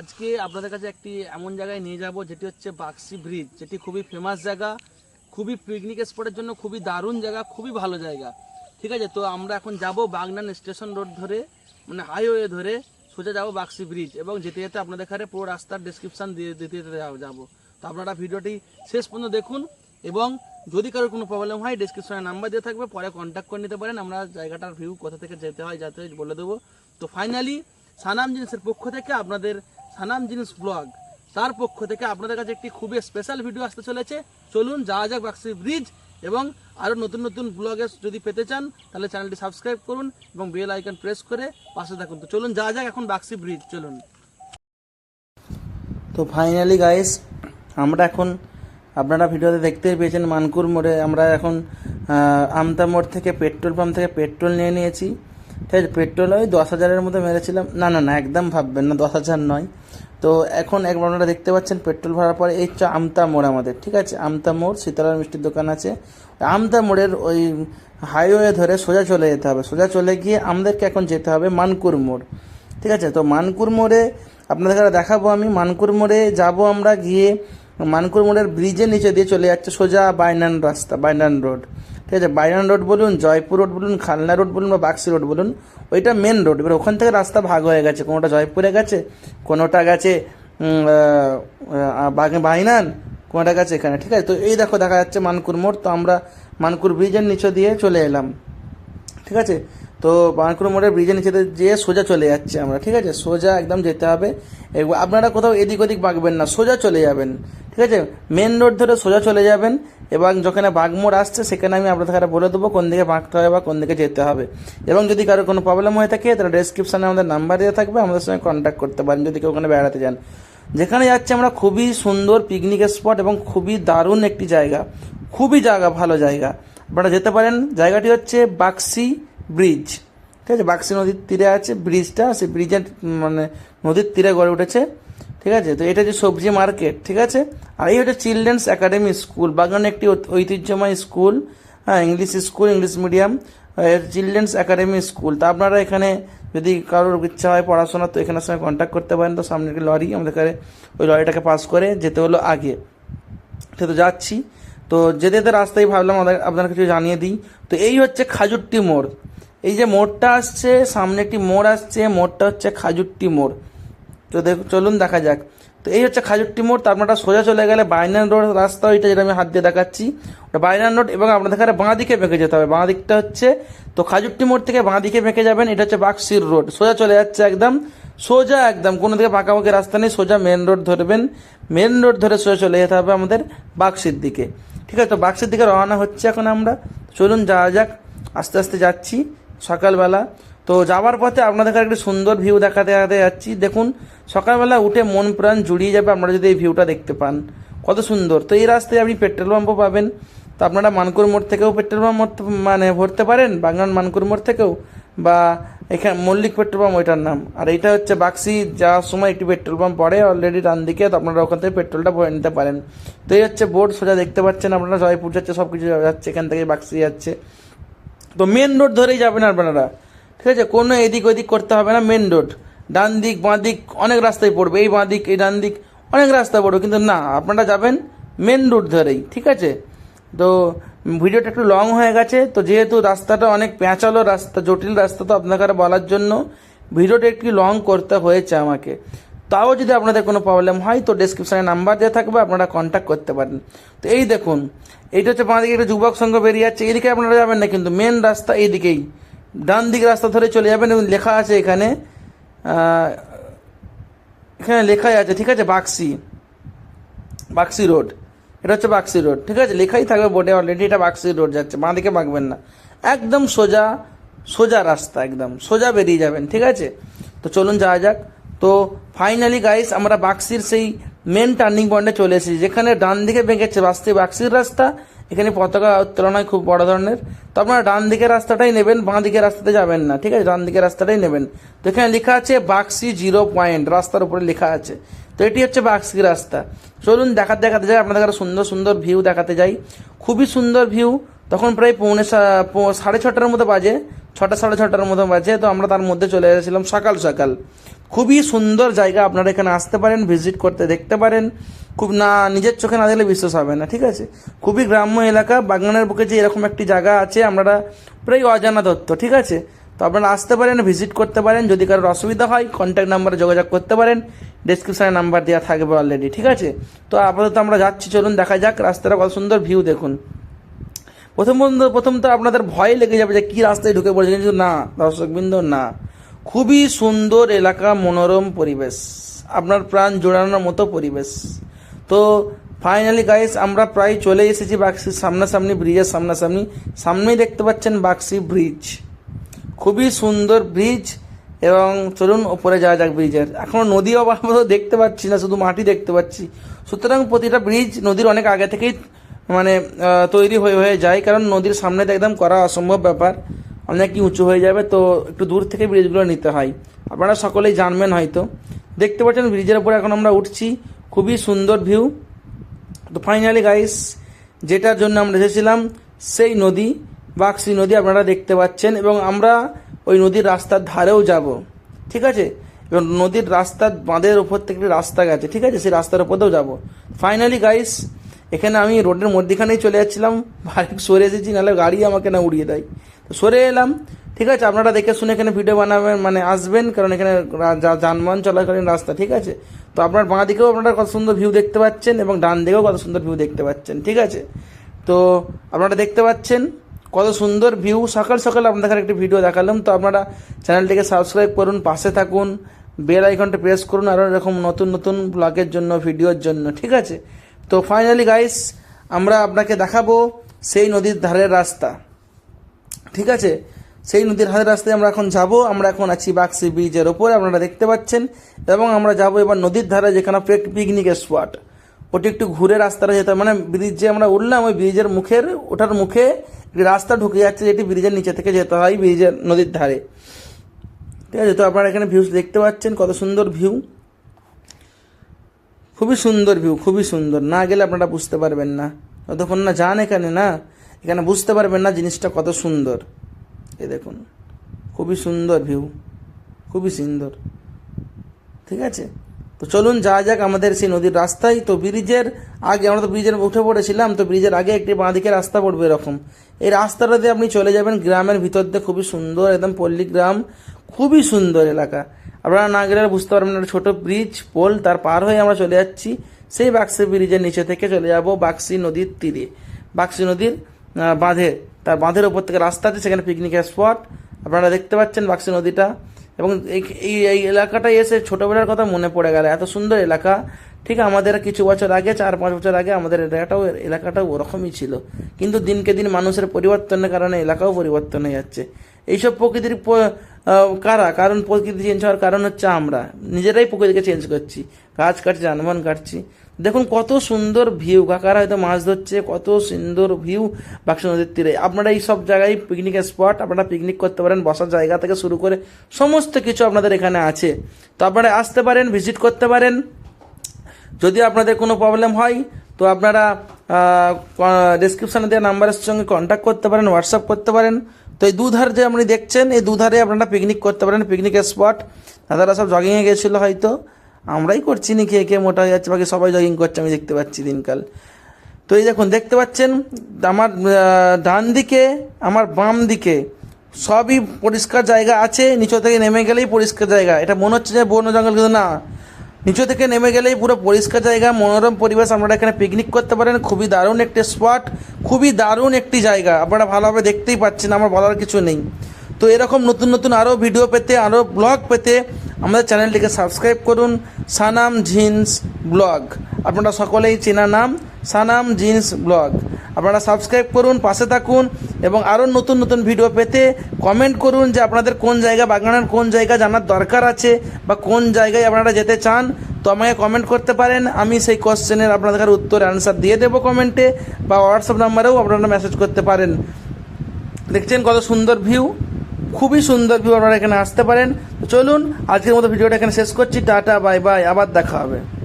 আজকে আপনাদের কাছে একটি এমন জায়গায় নিয়ে যাব, যেটি হচ্ছে বাক্সি ব্রিজ, যেটি খুবই ফেমাস জায়গা, খুবই পিকনিক স্পটের জন্য খুবই দারুণ জায়গা, খুবই ভালো জায়গা। ঠিক আছে, তো আমরা এখন যাব বাগনান স্টেশন রোড ধরে মানে হাইওয়ে ধরে সোজা যাব বাক্সি ব্রিজ এবং যেতে যেতে আপনাদের এখানে পুরো রাস্তার ডিসক্রিপশান দিয়ে দিতে যাব। তো আপনারা ভিডিওটি শেষ পর্যন্ত দেখুন এবং যদি কারোর কোনো প্রবলেম হয় ডিসক্রিপশনে নাম্বার দিয়ে থাকবে, পরে কন্ট্যাক্ট করে নিতে পারেন, আমরা জায়গাটার ভিউ কোথা থেকে যেতে হয়, যাতে বলে দেবো। তো ফাইনালি সানাম জিনিসের পক্ষ থেকে আপনাদের সানাম জিনিস ব্লগ। তার পক্ষ থেকে আপনাদের কাছে একটি খুবই স্পেশাল ভিডিও আসতে চলেছে। চলুন যাওয়া যাক বাক্সি ব্রিজ এবং আরও নতুন নতুন ব্লগে যদি পেতে চান, তাহলে চ্যানেলটি সাবস্ক্রাইব করুন এবং বেল আইকন প্রেস করে পাশে থাকুন। তো চলুন যাওয়া যাক এখন বাক্সি ব্রিজ চলুন। তো ফাইনালি গাইস আমরা এখন আপনারা ভিডিওতে দেখতেই পেয়েছেন মানকুর মোড়ে আমরা এখন আমতা মোড় থেকে পেট্রোল পাম্প থেকে পেট্রোল নিয়ে নিয়েছি। ঠিক আছে পেট্রোল ওই দশ হাজারের মতো মেরেছিলাম। না না না, একদম ভাববেন না, দশ হাজার নয়। তো এখন একবার আপনারা দেখতে পাচ্ছেন, পেট্রোল ভরার পরে এই হচ্ছে আমতা মোড় আমাদের, ঠিক আছে? আমতা মোড় সীতারাম মিষ্টির দোকান আছে। আমতা মোড়ের ওই হাইওয়ে ধরে সোজা চলে যেতে হবে। সোজা চলে গিয়ে আমাদেরকে এখন যেতে হবে মানকুর মোড়, ঠিক আছে? তো মানকুর মোড়ে আপনাদের দেখাবো আমি। মানকুর মোড়ে যাব আমরা গিয়ে, মানকুর মোড়ের ব্রিজের নিচে দিয়ে চলে যাচ্ছে সোজা বাইনান রাস্তা, বাইনান রোড ঠিক আছে বাইনান রোড বলুন, জয়পুর রোড বলুন, খালনা রোড বলুন বা বাক্সি রোড বলুন, ওইটা মেন রোড এবার ওখান থেকে রাস্তা ভাগ হয়ে গেছে। কোনোটা জয়পুরে গেছে, কোনোটা গেছে বাইনান, কোনোটা গেছে এখানে, ঠিক আছে? তো এই দেখো, দেখা যাচ্ছে মানকুর মোড়। তো আমরা মানকুর ব্রিজের নিচে দিয়ে চলে এলাম, ঠিক আছে? তো বাঁকুড়া মোড়ের ব্রিজের নিচে যেয়ে সোজা চলে যাচ্ছে আমরা, ঠিক আছে? সোজা একদম যেতে হবে। আপনারা কোথাও এদিক ওদিক বাঁকবেন না, সোজা চলে যাবেন। ঠিক আছে? মেন রোড ধরে সোজা চলে যাবেন, এবং যেখানে বাগমোড় আসছে, সেখানে আমি আপনাদের বলে দেবো কোন দিকে বাঁকতে হবে বা কোন দিকে যেতে হবে। এবং যদি কারও কোনো প্রবলেম হয়ে থাকে, তাহলে ডেসক্রিপশানে আমাদের নাম্বার দেওয়া থাকবে, আমাদের সঙ্গে কন্ট্যাক্ট করতে পারেন, যদি কেউ ওখানে বেড়াতে যান। যেখানে যাচ্ছে আমরা, খুবই সুন্দর পিকনিক স্পট এবং খুবই দারুণ একটি জায়গা। খুবই জায়গা, ভালো জায়গা। আপনারা যেতে পারেন, জায়গাটি হচ্ছে বাক্সি ব্রিজ ঠিক আছে? বাক্সি নদীর তীরে আছে ব্রিজটা সেই ব্রিজের মানে নদীর তীরে গড়ে উঠেছে। ঠিক আছে? তো এটা যে সবজি মার্কেট ঠিক আছে? আর এই হচ্ছে চিলড্রেন্স একাডেমি স্কুল বাগানে একটি ঐতিহ্যময় স্কুল হ্যাঁ English school English medium children's academy school তা আপনারা এখানে যদি কারোর ইচ্ছা হয় পড়াশোনা তো এখানের সঙ্গে কন্ট্যাক্ট করতে পারেন। তো সামনে একটি লরি আমাদের ওই লরিটাকে পাস করে যেতে হলো আগে। সে তো যাচ্ছি। তো যেতে যেতে রাস্তায় ভাবলাম আপনার কিছু জানিয়ে দিই। তো এই হচ্ছে খাজুরটি মোড়। এই যে মোড়টা আসছে, সামনে একটি মোড় আসছে, মোড়টা হচ্ছে খাজুরটি মোড়। তো দেখ, চলুন দেখা যাক। তো এই হচ্ছে খাজুরটি মোড় তো আপনারা সোজা চলে গেলে বাইনান রোড রাস্তা, ওইটা যেটা আমি হাত দিয়ে দেখাচ্ছি। ওটা বাইনান রোড এবং আপনাদের এখানে বাঁ দিকে বেঁকে যেতে হবে। বাঁ দিকটা হচ্ছে, তো খাজুরটি মোড় থেকে বাঁ দিকে বেঁকে যাবেন, এটা হচ্ছে বাক্সির রোড। সোজা চলে যাচ্ছে একদম, সোজা একদম, কোনো দিকে পাকাপাকি রাস্তা নেই, সোজা মেন রোড ধরবেন। মেন রোড ধরে সোজা চলে যেতে হবে আমাদের বাক্সির দিকে। ঠিক আছে, তো বাক্সির দিকে রওনা হচ্ছে এখন আমরা। চলুন যাওয়া যাক, আস্তে আস্তে যাচ্ছি সকালবেলা। তো যাওয়ার পথে আপনাদের একটি সুন্দর ভিউ দেখাতে দেখাতে যাচ্ছি। দেখুন, সকালবেলা উঠে মন প্রাণ জুড়িয়ে যাবে, আপনারা যদি এই ভিউটা দেখতে পান। কত সুন্দর। তো এই রাস্তায় আপনি পেট্রোল পাম্পও পাবেন। তো আপনারা মানকুর মোড় থেকেও পেট্রোল পাম্প মানে ভরতে পারেন, বাগান মানকুর মোড় থেকেও, বা এখানে মল্লিক পেট্রোল পাম্প ওইটার নাম। আর এইটা হচ্ছে বাক্সি, যাওয়ার সময় একটি পেট্রোল পাম্প পড়ে অলরেডি ডান দিকে, তো আপনারা ওখান থেকে পেট্রোলটা ভরে নিতে পারেন। তো এই হচ্ছে বোর্ড সোজা দেখতে পাচ্ছেন আপনারা, জয়পুর যাচ্ছে সব কিছু যাচ্ছে, এখান থেকে বাক্সি যাচ্ছে। তো মেন রোড ধরেই যাবেন আপনারা। ঠিক আছে, কোনো এদিক ওদিক করতে হবে না মেন রোড ডান দিক, বাঁ দিক, অনেক রাস্তায় পড়বে। এই বাঁ দিক, এই ডান দিক, অনেক রাস্তা পড়বে। কিন্তু না, আপনারা যাবেন মেন রোড ধরেই, ঠিক আছে? তো, ভিডিওটা একটু লং হয়ে গেছে। তো যেহেতু রাস্তাটা অনেক পেঁচালো রাস্তা, জটিল রাস্তা, তো আপনাকে বলার জন্য ভিডিওটা একটু লং করতে হয়েছে আমাকে। তাও যদি আপনাদের কোনো প্রবলেম হয়, তো ডেসক্রিপশানে নাম্বার দেওয়া থাকবে, আপনারা কন্ট্যাক্ট করতে পারেন। তো এই দেখুন, এইটা হচ্ছে বাঁ দিকে একটা যুবক সংঘ বেরিয়ে যাচ্ছে এইদিকে আপনারা যাবেন না, কিন্তু মেন রাস্তা এইদিকেই। ডান দিক রাস্তা ধরে চলে যাবেন এবং লেখা আছে এখানে এখানে লেখাই আছে, ঠিক আছে, বাক্সি বাক্সি রোড। এটা হচ্ছে বাক্সি রোড, ঠিক আছে, লেখাই থাকবে বোর্ডে অলরেডি এটা বাক্সি রোড যাচ্ছে, বাঁ দিকে বাঁকবেন না। একদম সোজা সোজা রাস্তা একদম, সোজা বেরিয়ে যাবেন, ঠিক আছে? তো চলুন যাওয়া যাক। তো ফাইনালি গাইস আমরা বাক্সির সেই মেন টার্নিং পয়েন্টে চলে এসেছি, যেখানে ডান দিকে বেঁকেছে বাস্তি বাক্সির রাস্তা এখানে পতাকা উত্তোলন হয় খুব বড় ধরনের। তো আপনারা ডান দিকের রাস্তাটাই নেবেন, বাঁ দিকের রাস্তাতে যাবেন না, ঠিক আছে? ডান দিকের রাস্তাটাই নেবেন। তো এখানে লেখা আছে বাক্সি জিরো পয়েন্ট, রাস্তার উপরে লেখা আছে। তো এটি হচ্ছে বাক্সি রাস্তা। চলুন দেখাতে দেখাতে যাই, আপনাদের সুন্দর সুন্দর ভিউ দেখাতে যাই। খুবই সুন্দর ভিউ, তখন প্রায় পৌনে সাড়ে ছটার মতো বাজে, ছটা সাড়ে ছটার মতো বাজে, তো আমরা তার মধ্যে চলে এসেছিলাম সকাল সকাল। খুবই সুন্দর জায়গা আপনারা এখানে আসতে পারেন ভিজিট করতে, দেখতে পারেন। খুব না, নিজের চোখে না দেখলে বিশ্বাস হবে না, ঠিক আছে? খুবই গ্রাম্য এলাকা, বাগানের বুকে যে এরকম একটি জায়গা আছে আমরা প্রায় অজানা তথ্য ঠিক আছে? তো আপনারা আসতে পারেন ভিজিট করতে পারেন, যদি কারোর অসুবিধা হয় কন্ট্যাক্ট নাম্বারে যোগাযোগ করতে পারেন ডিসক্রিপশানে নাম্বার দেওয়া থাকবে অলরেডি ঠিক আছে? তো আপাতত আমরা যাচ্ছি, চলুন, দেখা যাক রাস্তাটা কত সুন্দর ভিউ দেখুন। প্রথম প্রথম প্রথম তো আপনাদের ভয় লেগে যাবে যে কী রাস্তায় ঢুকে পড়েছে, কিন্তু না, দর্শকবৃন্দ, না। খুবই সুন্দর এলাকা, মনোরম পরিবেশ। আপনার প্রাণ জোড়ানোর মতো পরিবেশ। তো ফাইনালি গাইস আমরা প্রায় চলে এসেছি বাক্সির সামনাসামনি ব্রিজের সামনাসামনি। সামনেই দেখতে পাচ্ছেন বাক্সি ব্রিজ খুবই সুন্দর ব্রিজ এবং চলুন ওপরে যাওয়া যাক ব্রিজের এখনও নদী আপাতত দেখতে পাচ্ছি না, শুধু মাটি দেখতে পাচ্ছি। সুতরাং প্রতিটা ব্রিজ নদীর অনেক আগে থেকেই মানে তৈরি হয়ে হয়ে যায়, কারণ নদীর সামনে একদম করা অসম্ভব ব্যাপার। অনেকই উঁচু হয়ে যাবে তো একটু দূর থেকে ব্রিজগুলো নিতে হয়। আপনারা সকলেই জানবেন হয়তো। দেখতে পাচ্ছেন ব্রিজের উপরে এখন আমরা উঠছি। খুবই সুন্দর ভিউ তো ফাইনালি গাইস যেটার জন্য আমরা এসেছিলাম, সেই নদী, বাক্সি নদী আপনারা দেখতে পাচ্ছেন এবং আমরা ওই নদীর রাস্তার ধারেও যাব। ঠিক আছে? এবং নদীর রাস্তার বাঁধের ওপর থেকে একটি রাস্তা গেছে। ঠিক আছে? সেই রাস্তার উপরেও যাব। ফাইনালি গাইস এখানে আমি রোডের মধ্যেখানেই চলে যাচ্ছিলাম। ভারী সরে এসেছি, নাহলে গাড়ি আমাকে না উড়িয়ে দেয়। তো সরে এলাম। ঠিক আছে, আপনারা দেখে শুনে এখানে ভিডিও বানাবেন মানে আসবেন, কারণ এখানে যানবাহন চলাকালীন রাস্তা, ঠিক আছে? তো আপনার বাঁ দিকেও আপনারা কত সুন্দর ভিউ দেখতে পাচ্ছেন এবং ডান দিকেও কত সুন্দর ভিউ দেখতে পাচ্ছেন, ঠিক আছে? তো আপনারা দেখতে পাচ্ছেন কত সুন্দর ভিউ সকাল সকাল আপনাদের একটি ভিডিও দেখালাম। তো আপনারা চ্যানেলটিকে সাবস্ক্রাইব করুন, পাশে থাকুন বেল আইকনটা প্রেস করুন, আরও এরকম নতুন নতুন ব্লগের জন্য ভিডিওর জন্য, ঠিক আছে? তো ফাইনালি গাইস আমরা আপনাকে দেখাবো সেই নদীর ধারের রাস্তা। ঠিক আছে? সেই নদীর হাতের রাস্তায় আমরা এখন যাব। আমরা এখন আছি বাক্সি ব্রিজের ওপরে, আপনারা দেখতে পাচ্ছেন। এবং আমরা যাব এবার নদীর ধারে, যেখানে পিকনিকের স্পট ওটি একটু ঘুরে রাস্তাটা যেতে। মানে ব্রিজ যে আমরা উঠলাম, ওই ব্রিজের মুখের ওটার মুখে রাস্তা ঢুকে যাচ্ছে, যেটি ব্রিজের নিচে থেকে যেতে হয় ব্রিজের নদীর ধারে। ঠিক আছে? তো আপনারা এখানে ভিউজ দেখতে পাচ্ছেন, কত সুন্দর ভিউ খুবই সুন্দর ভিউ খুবই সুন্দর। না গেলে আপনারা বুঝতে পারবেন না। যতক্ষণ না যান এখানে, না? এখানে বুঝতে পারবেন না জিনিসটা কত সুন্দর। এ দেখুন, খুবই সুন্দর ভিউ খুবই সুন্দর। ঠিক আছে? তো চলুন যা যাক আমাদের সেই নদীর রাস্তায়। তো ব্রিজের আগে, আমরা তো ব্রিজের উঠে পড়েছিলাম, তো ব্রিজের আগে একটি বাঁদিকে রাস্তা পড়বে এরকম। এই রাস্তাটা দিয়ে আপনি চলে যাবেন গ্রামের ভিতর দিয়ে, খুবই সুন্দর, একদম পল্লী গ্রাম খুবই সুন্দর এলাকা। আপনারা না গেলে বুঝতে পারবেন একটা ছোটো ব্রিজ, পোল, তার পার হয়ে আমরা চলে যাচ্ছি। সেই বাক্সি ব্রিজের নিচে থেকে চলে যাব বাক্সি নদীর তীরে। বাক্সি নদীর বাঁধে। তার বাঁধের ওপর থেকে রাস্তা আছে সেখানে পিকনিকের স্পট আপনারা দেখতে পাচ্ছেন বাক্সি নদীটা। এবং এই- এই এলাকাটাই এসে ছোটোবেলার কথা মনে পড়ে গেল। এত সুন্দর এলাকা। ঠিক আমাদের কিছু বছর আগে, চার, পাঁচ বছর আগে আমাদের এলাকাটাও এলাকাটাও ওরকমই ছিল। কিন্তু দিনকে দিন মানুষের পরিবর্তনের কারণে এলাকাও পরিবর্তন হয়ে যাচ্ছে। এইসব প্রকৃতির কারা? কারণ প্রকৃতি চেঞ্জ হওয়ার কারণ হচ্ছে আমরা। নিজেরাই প্রকৃতিকে চেঞ্জ করছি। গাছ কাটছি যানবাহন কাটছি। দেখুন, কত সুন্দর ভিউ কাকারা হয়তো মাছ ধরছে, কত সুন্দর ভিউ বাক্স নদীর তীরে। আপনারা এই সব জায়গায় পিকনিকের স্পট আপনারা পিকনিক করতে পারেন, বসার জায়গা থেকে শুরু করে সমস্ত কিছু আপনাদের এখানে আছে। তো আপনারা আসতে পারেন ভিজিট করতে পারেন। যদি আপনাদের কোনো প্রবলেম হয়, তো আপনারা ডিসক্রিপশানে দেওয়া নাম্বারের সঙ্গে কন্ট্যাক্ট করতে পারেন হোয়াটসঅ্যাপ করতে পারেন। তো এই দুধার যে আপনি দেখছেন, এই দুধারে আপনারা পিকনিক করতে পারেন পিকনিকের স্পট দাদারা সব জগিংয়ে গেছিল হয়তো। আমরাই করছি নি খেয়ে কে মোটা হয়ে যাচ্ছে, বাকি সবাই জগিং করছে, আমি দেখতে পাচ্ছি দিনকাল। তো এই দেখুন, দেখতে পাচ্ছেন, আমার ডান দিকে, আমার বাম দিকে সবই পরিষ্কার জায়গা আছে নিচু থেকে নেমে গেলেই পরিষ্কার জায়গা। এটা মনে হচ্ছে যে বন জঙ্গল, কিন্তু না। নিচু থেকে নেমে গেলেই পুরো পরিষ্কার জায়গা, মনোরম পরিবেশ। আপনারা এখানে পিকনিক করতে পারেন। খুবই দারুণ একটি স্পট খুবই দারুণ একটি জায়গা। আপনারা ভালোভাবে দেখতেই পাচ্ছেন, আমার বলার কিছু নেই। তো এরকম নতুন নতুন আরও ভিডিও পেতে, আরও ব্লগ পেতে আমাদের চ্যানেলটিকে সাবস্ক্রাইব করুন। Sanam jeans vlog. আপনারা সকলেই চেনা নাম, সানাম জিন্স ব্লগ। আপনারা সাবস্ক্রাইব করুন, পাশে থাকুন। এবং আরও নতুন নতুন ভিডিও পেতে কমেন্ট করুন যে আপনাদের কোন জায়গা, বাগানের কোন জায়গা জানার দরকার আছে বা কোন জায়গায় আপনারা যেতে চান। তো আমাকে কমেন্ট করতে পারেন, আমি সেই কোশ্চেনের আপনাদের উত্তর অ্যান্সার দিয়ে দেবো কমেন্টে বা হোয়াটসঅ্যাপ নাম্বারেও আপনারা মেসেজ করতে পারেন। দেখছেন কত সুন্দর ভিউ খুবই সুন্দর ভিউ আপনারা এখানে আসতে পারেন। চলুন, আজকের মতো ভিডিওটা এখানে শেষ করছি। টাটা বাই বাই আবার দেখা হবে।